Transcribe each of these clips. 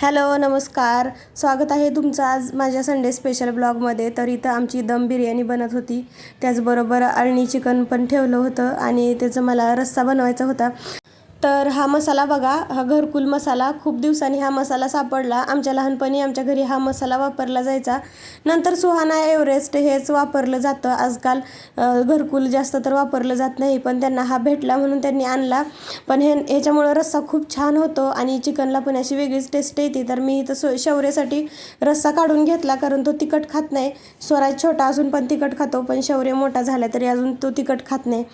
Hello नमस्कार. स्वागत आहे तुमचं आज माझ्या संडे स्पेशल ब्लॉगमध्ये तर इथं आमची दम बिर्याणी बनत होती. त्याचबरोबर अळणी चिकन पण ठेवलं होतं आणि त्याचं मला रस्सा बनवायचा होता. तर हा मसाला बघा हा घरकुल मसाला. खूप दिवसांनी हा मसाला सापडला. आमच्या लहानपणी आमच्या घरी हा मसाला वापरला जायचा. नंतर सुहाना एव्हरेस्ट हेच वापरलं जातं. आजकाल घरकुल जास्त तर वापरलं जात नाही पण त्यांना हा भेटला म्हणून त्यांनी आणला. पण हे ह्याच्यामुळं रस्सा खूप छान होतो आणि चिकनला पण अशी वेगळीच टेस्ट येते. तर मी इथं सो शौर्यासाठी रस्सा काढून घेतला कारण तो तिखट खात नाही. स्वराज छोटा असून पण तिखट खातो पण शौर्य मोठा झाला तरी अजून तो तिखट खात नाही.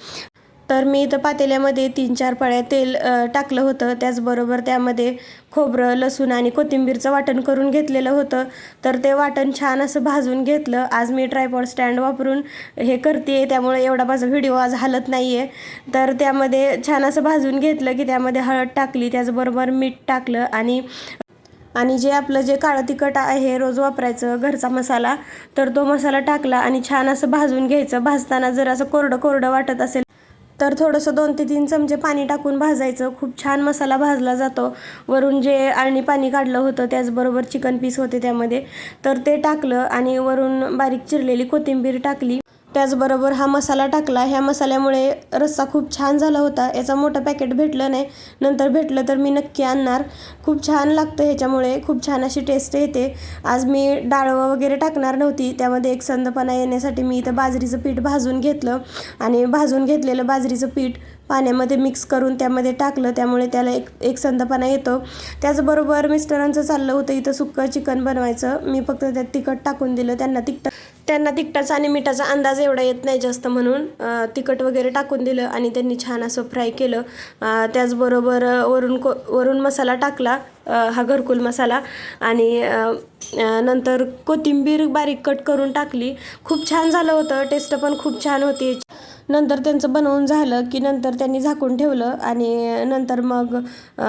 तर मी इथं पातेल्यामध्ये तीन चार पळ्या तेल टाकलं होतं. त्याचबरोबर त्यामध्ये खोबरं लसूण आणि कोथिंबीरचं वाटण करून घेतलेलं होतं. तर ते वाटण छान असं भाजून घेतलं. आज मी ट्रायपॉड स्टँड वापरून हे करते त्यामुळे एवढा माझा व्हिडिओ आज हलत नाही आहे तर त्यामध्ये छान असं भाजून घेतलं की त्यामध्ये हळद टाकली. त्याचबरोबर मीठ टाकलं आणि आणि जे आपलं जे काळं तिखट आहे रोज वापरायचं घरचा मसाला तर तो मसाला टाकला आणि छान असं भाजून घ्यायचं. भाजताना जर असं कोरडं कोरडं वाटत असेल तर थोडंसं दोन ते तीन चमचे पाणी टाकून भाजायचं. खूप छान मसाला भाजला जातो. वरून जे आळणी पाणी काढलं होतं त्याचबरोबर चिकन पीस होते त्यामध्ये. तर ते टाकलं आणि वरून बारीक चिरलेली कोथिंबीर टाकली. त्याचबरोबर हा मसाला टाकला. ह्या मसाल्यामुळे रस्सा खूप छान झाला होता. याचं मोठं पॅकेट भेटलं नाही. नंतर भेटलं तर मी नक्की आणणार. खूप छान लागतं ह्याच्यामुळे. खूप छान अशी टेस्ट येते. आज मी डाळवं वगैरे टाकणार नव्हती. त्यामध्ये एक संदपणा येण्यासाठी मी इथं बाजरीचं पीठ भाजून घेतलं. आणि भाजून घेतलेलं बाजरीचं पीठ पाण्यामध्ये मिक्स करून त्यामध्ये टाकलं. त्यामुळे त्याला एक एक संदपणा येतो. त्याचबरोबर मिस्टरांचं चाललं होतं इथं सुक्कं चिकन बनवायचं. मी फक्त त्यात तिखट टाकून दिलं. त्यांना तिखट त्यांना तिखटाचा आणि मिठाचा अंदाज एवढा येत नाही जास्त म्हणून तिखट वगैरे टाकून दिलं आणि त्यांनी छान असं फ्राय केलं. त्याचबरोबर वरून को वरून मसाला टाकला हा घरकुल मसाला आणि नंतर कोथिंबीर बारीक कट करून टाकली. खूप छान झालं होतं टेस्ट पण खूप छान होती. नंतर त्यांचं बनवून झालं की नंतर त्यांनी झाकून ठेवलं आणि नंतर मग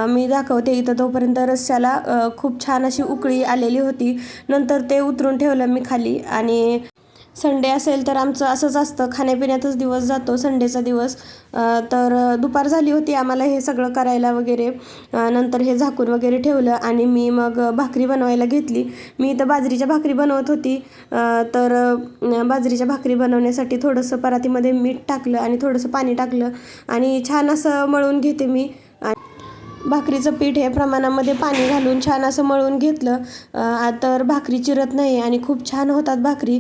मी दाखवते इथं तोपर्यंत रस्स्याला खूप छान अशी उकळी आलेली होती. नंतर ते उतरून ठेवलं मी खाली आणि संडे असेल तर आमचं असंच असतं. खाण्यापिण्यातच दिवस जातो संडेचा दिवस. तर दुपार झाली होती आम्हाला हे सगळं करायला वगैरे. नंतर हे झाकून वगैरे ठेवलं आणि मी मग भाकरी बनवायला घेतली. मी इथं बाजरीच्या भाकरी बनवत होती. तर बाजरीच्या भाकरी बनवण्यासाठी थोडंसं परातीमध्ये मीठ टाकलं आणि थोडंसं पाणी टाकलं. आणि छान असं मळून घेते मी. भाकरीचं पीठ हे प्रमाणामध्ये पाणी घालून छान असं मळून घेतलं. तर भाकरी चिरत नाही आणि खूप छान होतात भाकरी.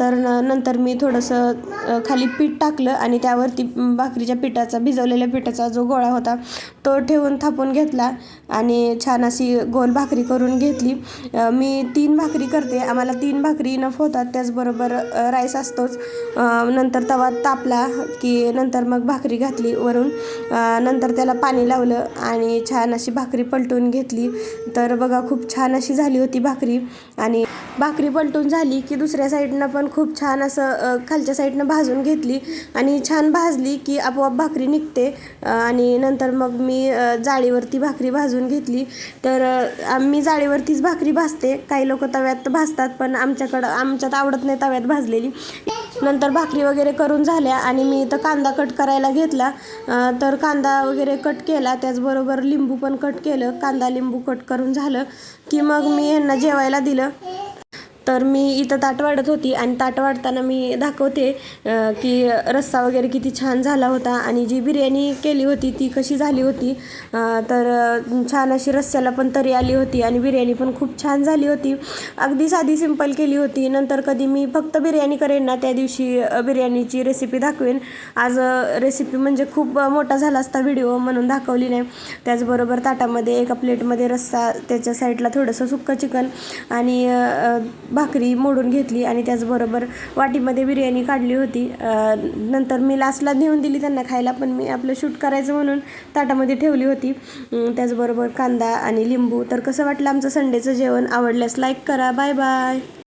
तर नंतर मी थोडंसं खाली पीठ टाकलं आणि त्यावरती भाकरीच्या पिठाचा भिजवलेल्या पिठाचा जो गोळा होता तो ठेवून थापून घेतला आणि छान अशी गोल भाकरी करून घेतली. मी तीन भाकरी करते. आम्हाला तीन भाकरी इनफ होतात. त्याचबरोबर राईस असतोच. नंतर तवा तापला की नंतर मग भाकरी घातली वरून. नंतर त्याला पाणी लावलं आणि छान अशी भाकरी पलटून घेतली. तर बघा खूप छान अशी झाली होती भाकरी. आणि भाकरी पलटून झाली की दुसऱ्या साईडनं पण खूप छान असं खालच्या साईडनं भाजून घेतली. आणि छान भाजली की आपोआप भाकरी निघते. आणि नंतर मग मी मी जाळीवरती भाकरी भाजून घेतली. तर आम्ही जाळीवरतीच भाकरी भाजते. काही लोक तव्यात भाजतात पण आमच्याकडं आमच्यात आवडत नाही तव्यात भाजलेली. नंतर भाकरी वगैरे करून झाल्या आणि मी इथं कांदा कट करायला घेतला. तर कांदा वगैरे कट केला. त्याचबरोबर लिंबू पण कट केलं. कांदा लिंबू कट करून झालं की मग मी यांना जेवायला दिलं. तर मी इथं ताट वाढत होती आणि ताट वाढताना मी दाखवते की रस्सा वगैरे किती छान झाला होता आणि जी बिर्याणी केली होती ती कशी झाली होती. तर छान अशी रस्स्याला पण तरी आली होती आणि बिर्याणी पण खूप छान झाली होती. अगदी साधी सिंपल केली होती. नंतर कधी मी फक्त बिर्याणी करेन ना त्या दिवशी बिर्याणीची रेसिपी दाखवेन. आज रेसिपी म्हणजे खूप मोठा झाला असता व्हिडिओ म्हणून दाखवली नाही. त्याचबरोबर ताटामध्ये एका प्लेटमध्ये रस्सा त्याच्या साईडला थोडंसं सुक्कं चिकन आणि भाकरी मोडून घेतली आणि त्याचबरोबर वाटीमध्ये बिर्याणी काढली होती. नंतर मी लास्टला नेऊन दिली त्यांना खायला पण मी आपलं शूट करायचं म्हणून ताटामध्ये ठेवली होती. त्याचबरोबर कांदा आणि लिंबू. तर कसं वाटलं आमचं संडेचं जेवण? आवडल्यास लाईक करा. Bye bye